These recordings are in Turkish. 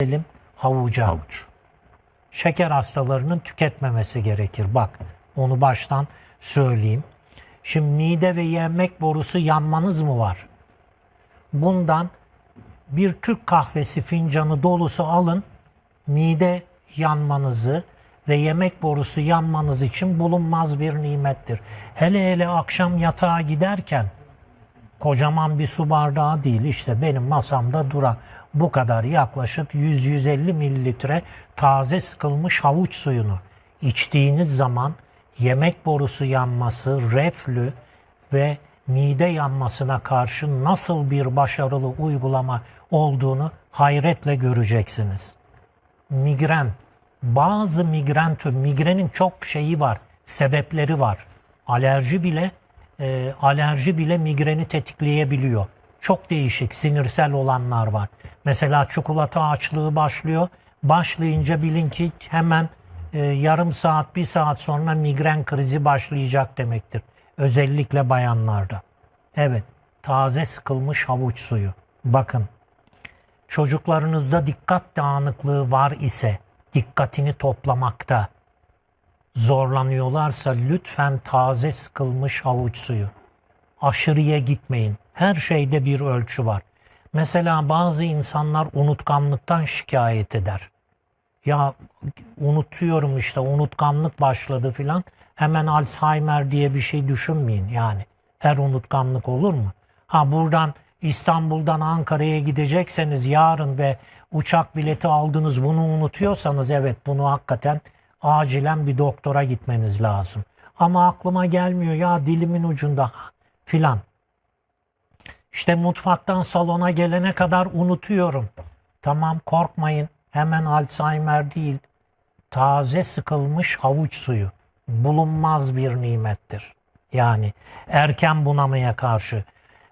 Gelelim havuca. Havuç. Şeker hastalarının tüketmemesi gerekir. Bak onu baştan söyleyeyim. Şimdi mide ve yemek borusu yanmanız mı var? Bundan bir Türk kahvesi fincanı dolusu alın. Mide yanmanızı ve yemek borusu yanmanız için bulunmaz bir nimettir. Hele hele akşam yatağa giderken kocaman bir su bardağı değil işte benim masamda duran bu kadar yaklaşık 100-150 mililitre taze sıkılmış havuç suyunu içtiğiniz zaman yemek borusu yanması, reflü ve mide yanmasına karşı nasıl bir başarılı uygulama olduğunu hayretle göreceksiniz. Migren, bazı migren tür, migrenin çok şeyi var, sebepleri var. Alerji bile e, alerji bile migreni tetikleyebiliyor. Çok değişik sinirsel olanlar var. Mesela çikolata açlığı başlıyor. Başlayınca bilin ki hemen e, yarım saat, bir saat sonra migren krizi başlayacak demektir. Özellikle bayanlarda. Evet, taze sıkılmış havuç suyu. Bakın, çocuklarınızda dikkat dağınıklığı var ise dikkatini toplamakta zorlanıyorlarsa lütfen taze sıkılmış havuç suyu. Aşırıya gitmeyin. Her şeyde bir ölçü var. Mesela bazı insanlar unutkanlıktan şikayet eder. Ya unutuyorum işte unutkanlık başladı filan. Hemen Alzheimer diye bir şey düşünmeyin yani. Her unutkanlık olur mu? Ha buradan İstanbul'dan Ankara'ya gidecekseniz yarın ve uçak bileti aldınız bunu unutuyorsanız evet bunu hakikaten acilen bir doktora gitmeniz lazım. Ama aklıma gelmiyor ya dilimin ucunda filan. İşte mutfaktan salona gelene kadar unutuyorum. Tamam korkmayın. Hemen Alzheimer değil. Taze sıkılmış havuç suyu bulunmaz bir nimettir. Yani erken bunamaya karşı.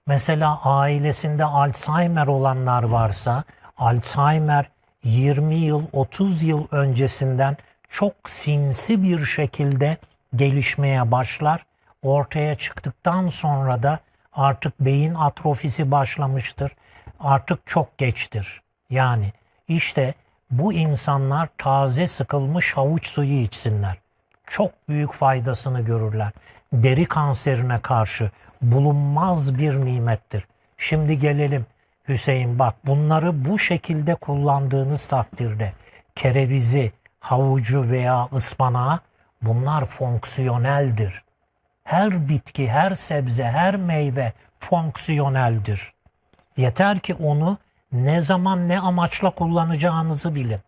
Mesela ailesinde Alzheimer olanlar varsa Alzheimer 20 yıl 30 yıl öncesinden çok sinsi bir şekilde gelişmeye başlar. Ortaya çıktıktan sonra da artık beyin atrofisi başlamıştır. Artık çok geçtir. Yani işte bu insanlar taze sıkılmış havuç suyu içsinler. Çok büyük faydasını görürler. Deri kanserine karşı bulunmaz bir nimettir. Şimdi gelelim Hüseyin bak bunları bu şekilde kullandığınız takdirde kerevizi, havucu veya ıspanağı bunlar fonksiyoneldir. Her bitki, her sebze, her meyve fonksiyoneldir. Yeter ki onu ne zaman ne amaçla kullanacağınızı bilin.